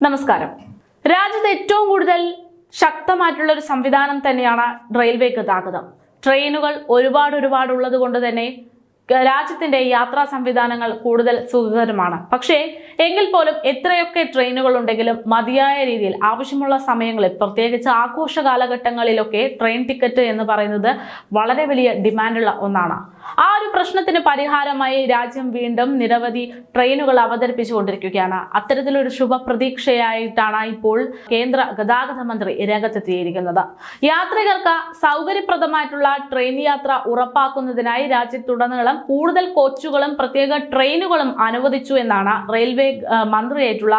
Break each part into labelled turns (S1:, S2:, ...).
S1: നമസ്കാരം. രാജ്യത്ത് ഏറ്റവും കൂടുതൽ ശക്തമായിട്ടുള്ള ഒരു സംവിധാനം തന്നെയാണ് റെയിൽവേ ഗതാഗതം. ട്രെയിനുകൾ ഒരുപാട് ഒരുപാട് ഉള്ളത് കൊണ്ട് തന്നെ രാജ്യത്തിന്റെ യാത്രാ സംവിധാനങ്ങൾ കൂടുതൽ സുഖകരമാണ്. പക്ഷേ എങ്കിൽ പോലും എത്രയൊക്കെ ട്രെയിനുകൾ ഉണ്ടെങ്കിലും മതിയായ രീതിയിൽ ആവശ്യമുള്ള സമയങ്ങളിൽ പ്രത്യേകിച്ച് ആഘോഷ കാലഘട്ടങ്ങളിലൊക്കെ ട്രെയിൻ ടിക്കറ്റ് എന്ന് പറയുന്നത് വളരെ വലിയ ഡിമാൻഡുള്ള ഒന്നാണ്. ആ ഒരു പ്രശ്നത്തിന് പരിഹാരമായി രാജ്യം വീണ്ടും നിരവധി ട്രെയിനുകൾ അവതരിപ്പിച്ചുകൊണ്ടിരിക്കുകയാണ്. അത്തരത്തിലൊരു ശുഭപ്രതീക്ഷയായിട്ടാണ് ഇപ്പോൾ കേന്ദ്ര ഗതാഗത മന്ത്രി രംഗത്തെത്തിയിരിക്കുന്നത്. യാത്രികർക്ക് സൗകര്യപ്രദമായിട്ടുള്ള ട്രെയിൻ യാത്ര ഉറപ്പാക്കുന്നതിനായി രാജ്യത്തുടനീളം കൂടുതൽ കോച്ചുകളും പ്രത്യേക ട്രെയിനുകളും അനുവദിച്ചു എന്നാണ് റെയിൽവേ മന്ത്രിയായിട്ടുള്ള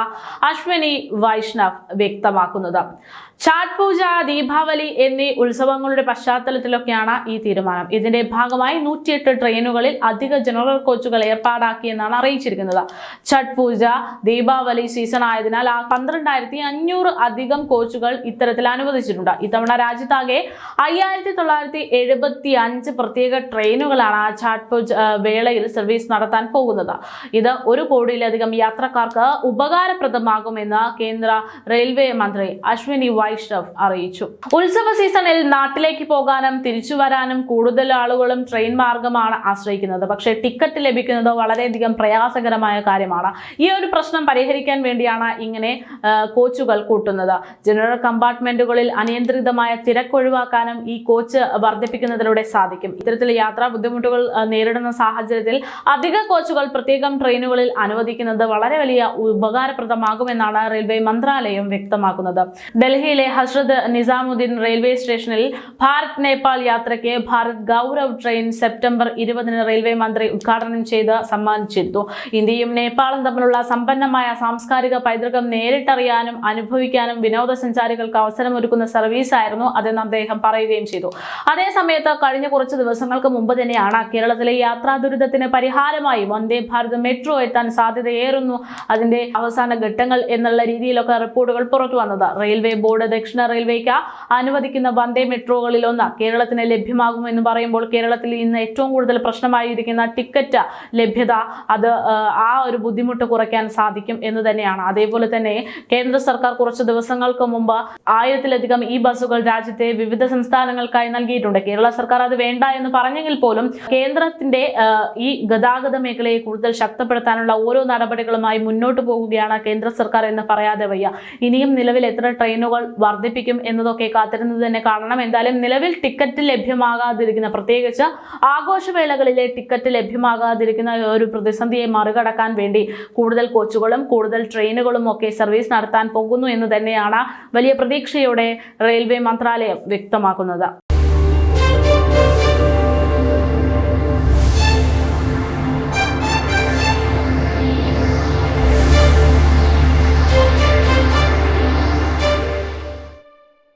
S1: അശ്വനി വൈഷ്ണവ് വ്യക്തമാക്കുന്നത്. ഛാട്ട് പൂജ ദീപാവലി എന്നീ ഉത്സവങ്ങളുടെ പശ്ചാത്തലത്തിലൊക്കെയാണ് ഈ തീരുമാനം. ഇതിന്റെ ഭാഗമായി നൂറ്റിയെട്ട് ട്രെയിനുകളിൽ അധിക ജനറൽ കോച്ചുകൾ ഏർപ്പാടാക്കിയെന്നാണ് അറിയിച്ചിരിക്കുന്നത്. ഛട്ട് പൂജ ദീപാവലി സീസൺ ആയതിനാൽ ആ പന്ത്രണ്ടായിരത്തി അഞ്ഞൂറ് അധികം കോച്ചുകൾ ഇത്തരത്തിൽ അനുവദിച്ചിട്ടുണ്ട്. ഇത്തവണ രാജ്യത്താകെ അയ്യായിരത്തി തൊള്ളായിരത്തി എഴുപത്തി അഞ്ച് പ്രത്യേക ട്രെയിനുകളാണ് ഛാട്ട് പൂജ വേളയിൽ സർവീസ് നടത്താൻ പോകുന്നത്. ഇത് ഒരു കോടിയിലധികം യാത്രക്കാർക്ക് ഉപകാരപ്രദമാകുമെന്ന് കേന്ദ്ര റെയിൽവേ മന്ത്രി അശ്വിനി വൈഷ്ണവ് അറിയിച്ചു. ഉത്സവ സീസണിൽ നാട്ടിലേക്ക് പോകാനും തിരിച്ചു വരാനും കൂടുതൽ ആളുകളും ട്രെയിൻ മാർഗമാണ് ആശ്രയിക്കുന്നത്. പക്ഷേ ടിക്കറ്റ് ലഭിക്കുന്നത് വളരെയധികം പ്രയാസകരമായ കാര്യമാണ്. ഈ ഒരു പ്രശ്നം പരിഹരിക്കാൻ വേണ്ടിയാണ് ഇങ്ങനെ കോച്ചുകൾ കൂട്ടുന്നത്. ജനറൽ കമ്പാർട്ട്മെന്റുകളിൽ അനിയന്ത്രിതമായ തിരക്ക് ഒഴിവാക്കാനും ഈ കോച്ച് വർദ്ധിപ്പിക്കുന്നതിലൂടെ സാധിക്കും. ഇത്തരത്തിൽ യാത്രാ ബുദ്ധിമുട്ടുകൾ ആ, നേരിടുന്ന സാഹചര്യത്തിൽ അധിക കോച്ചുകൾ പ്രത്യേകം ട്രെയിനുകളിൽ അനുവദിക്കുന്നത് വളരെ വലിയ ഉപകാരപ്രദമാകുമെന്നാണ് റെയിൽവേ മന്ത്രാലയം വ്യക്തമാക്കുന്നത്. ഡൽഹിയിലെ ഹസ്രത് നിസാമുദ്ദീൻ റെയിൽവേ സ്റ്റേഷനിൽ ഭാരത് നേപ്പാൾ യാത്രയ്ക്ക് ഭാരത് ഗൗരവ് ട്രെയിൻ സെപ്റ്റംബർ ഇരുപതിന് റെയിൽവേ മന്ത്രി ഉദ്ഘാടനം ചെയ്ത് സമ്മാനിച്ചിരുന്നു. ഇന്ത്യയും നേപ്പാളും തമ്മിലുള്ള സമ്പന്നമായ സാംസ്കാരിക പൈതൃകം നേരിട്ടറിയാനും അനുഭവിക്കാനും വിനോദസഞ്ചാരികൾക്ക് അവസരമൊരുക്കുന്ന സർവീസായിരുന്നു അതെന്ന് അദ്ദേഹം പറയുകയും ചെയ്തു. അതേസമയത്ത് കഴിഞ്ഞ കുറച്ച് ദിവസങ്ങൾക്ക് മുമ്പ് തന്നെയാണ് കേരളത്തിലെ യാത്രാ ദുരിതത്തിന് പരിഹാരമായി വന്ദേ ഭാരത് മെട്രോ എത്താൻ സാധ്യതയേറുന്നു. അതിന്റെ അവസാന ഘട്ടങ്ങൾ എന്നുള്ള രീതിയിലൊക്കെ റിപ്പോർട്ടുകൾ പുറത്തു വന്നത്. റെയിൽവേ ബോർഡ് ദക്ഷിണ റെയിൽവേക്ക് അനുവദിക്കുന്ന വന്ദേ മെട്രോകളിൽ ഒന്ന് കേരളത്തിന് ലഭ്യമാകുമെന്ന് പറയുമ്പോൾ കേരളത്തിൽ ഇന്ന് ഏറ്റവും കൂടുതൽ പ്രശ്നമായിരിക്കുന്ന ടിക്കറ്റ് ലഭ്യത അത് ആ, ഒരു ബുദ്ധിമുട്ട് കുറയ്ക്കാൻ സാധിക്കും എന്ന് തന്നെയാണ്. അതേപോലെ തന്നെ കേന്ദ്ര സർക്കാർ കുറച്ച് ദിവസങ്ങൾക്ക് മുമ്പ് ആയിരത്തിലധികം ഈ ബസ്സുകൾ രാജ്യത്തെ വിവിധ സംസ്ഥാനങ്ങൾക്കായി നൽകിയിട്ടുണ്ട്. കേരള സർക്കാർ അത് വേണ്ട എന്ന് പറഞ്ഞെങ്കിൽ പോലും കേന്ദ്രത്തിന്റെ ആ, ഈ ഗതാഗത മേഖലയെ കൂടുതൽ ശക്തപ്പെടുത്താനുള്ള ഓരോ നടപടികളുമായി മുന്നോട്ട് പോകുകയാണ് കേന്ദ്ര സർക്കാർ എന്ന് പറയാതെ വയ്യ. ഇനിയും നിലവിൽ എത്ര ട്രെയിനുകൾ വർദ്ധിപ്പിക്കും എന്നതൊക്കെ കാത്തിരുന്നത് തന്നെ കാണണം. എന്തായാലും നിലവിൽ ടിക്കറ്റ് ലഭ്യമാകാതിരിക്കുന്ന പ്രത്യേകിച്ച് ആഘോഷവേളകളിലെ ടിക്കറ്റ് ലഭ്യമാകാതിരിക്കുന്ന ഒരു പ്രതിസന്ധിയെ മറികടക്കാൻ വേണ്ടി കൂടുതൽ കോച്ചുകളും കൂടുതൽ ട്രെയിനുകളും ഒക്കെ സർവീസ് നടത്താൻ പോകുന്നു എന്ന് തന്നെയാണ് വലിയ പ്രതീക്ഷയോടെ റെയിൽവേ മന്ത്രാലയം വ്യക്തമാക്കുന്നത്.